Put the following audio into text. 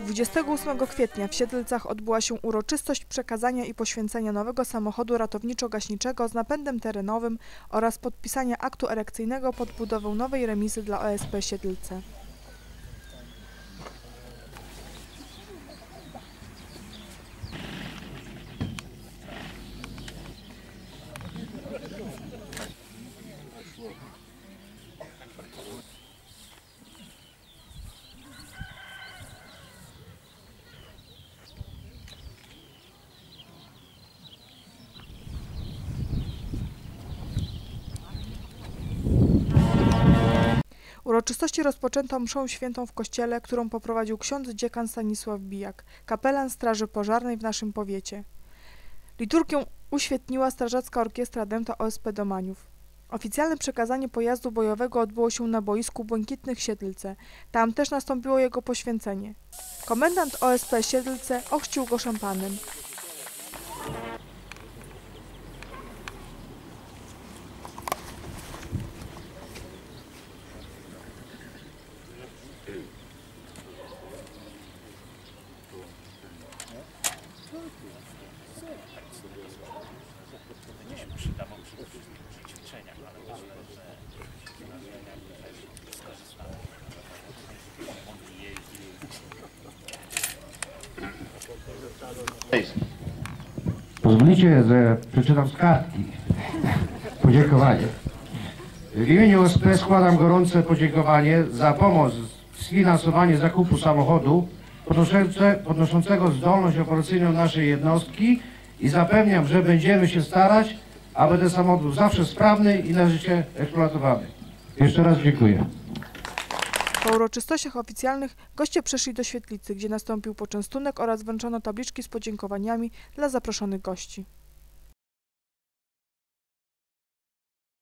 28 kwietnia w Siedlcach odbyła się uroczystość przekazania i poświęcenia nowego samochodu ratowniczo-gaśniczego z napędem terenowym oraz podpisania aktu erekcyjnego pod budową nowej remizy dla OSP Siedlce. Uroczystości rozpoczęto mszą świętą w kościele, którą poprowadził ksiądz dziekan Stanisław Bijak, kapelan Straży Pożarnej w naszym powiecie. Liturgię uświetniła Strażacka Orkiestra Dęta OSP Domaniów. Oficjalne przekazanie pojazdu bojowego odbyło się na boisku Błękitnych Siedlce. Tam też nastąpiło jego poświęcenie. Komendant OSP Siedlce ochrzcił go szampanem. Pozwolicie, że przeczytam z kartki. Podziękowanie. W imieniu OSP składam gorące podziękowanie za pomoc w sfinansowaniu zakupu samochodu podnoszące- podnoszącego zdolność operacyjną naszej jednostki i zapewniam, że będziemy się starać, aby ten samochód był zawsze sprawny i należycie eksploatowany. Jeszcze raz dziękuję. Po uroczystościach oficjalnych goście przeszli do świetlicy, gdzie nastąpił poczęstunek oraz wręczono tabliczki z podziękowaniami dla zaproszonych gości.